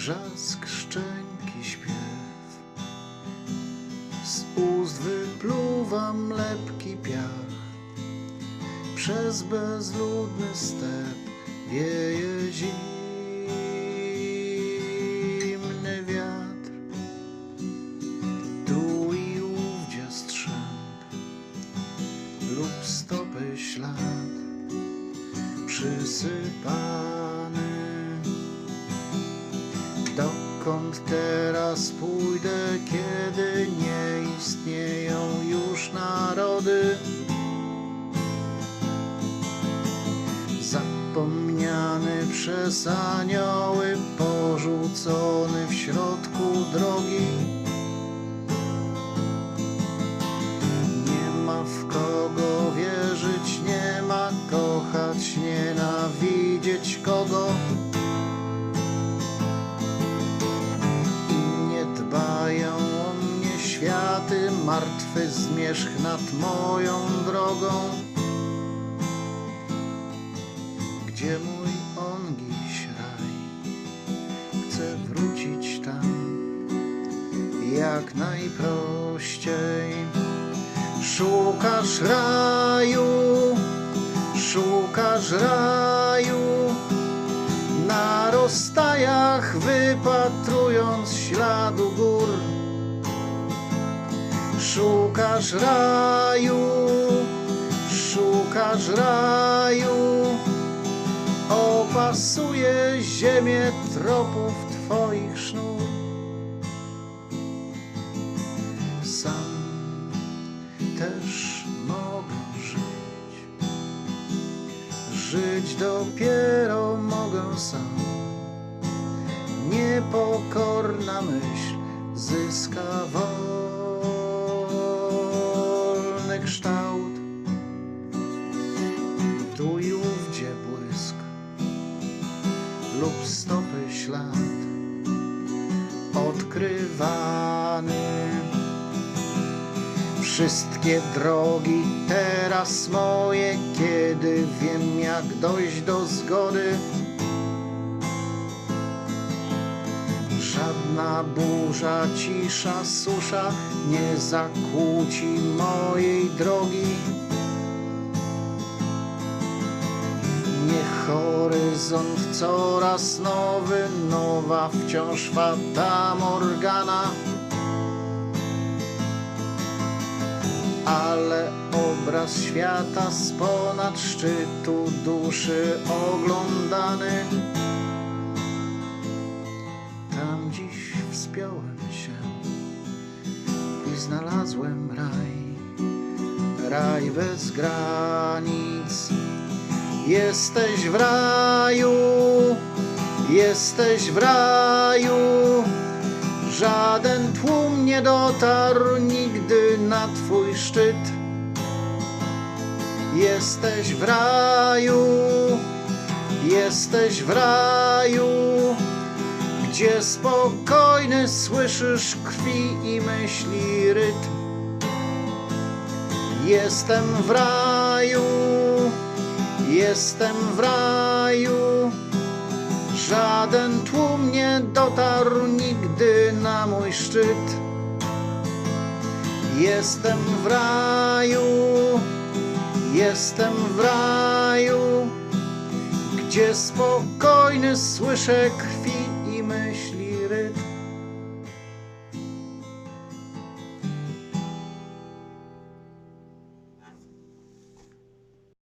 wrzask szczęki śpiew. Z ust wypluwam lepki piach, przez bezludny step wieje zimny wiatr. Tu i ówdzie strzęp lub stopy ślad przysypany. Dokąd teraz pójdę, kiedy nie istnieją już narody? Zapomniany przez anioły, porzucony w środku drogi. Martwy zmierzch nad moją drogą. Gdzie mój ongiś raj? Chcę wrócić tam jak najprościej. Szukasz raju, szukasz raju, na rozstajach wypatrując śladu gór. Szukasz raju, szukasz raju, opasuje ziemię tropów twoich sznur. Sam też mogę żyć. Żyć dopiero mogę sam. Niepokorna myśl zyska wolny lub stopy ślad odkrywany. Wszystkie drogi teraz moje, kiedy wiem jak dojść do zgody. Żadna burza, cisza, susza nie zakłóci mojej drogi. Horyzont coraz nowy, nowa wciąż fata Morgana. ale obraz świata z ponad szczytu duszy oglądany. Tam dziś wspiąłem się i znalazłem raj, raj bez granic. Jesteś w raju, jesteś w raju. Żaden tłum nie dotarł nigdy na twój szczyt. Jesteś w raju, jesteś w raju, gdzie spokojny słyszysz krwi i myśli rytm. Jestem w raju, jestem w raju. Żaden tłum nie dotarł nigdy na mój szczyt. Jestem w raju, jestem w raju, gdzie spokojny słyszę krwi i myśli rytm.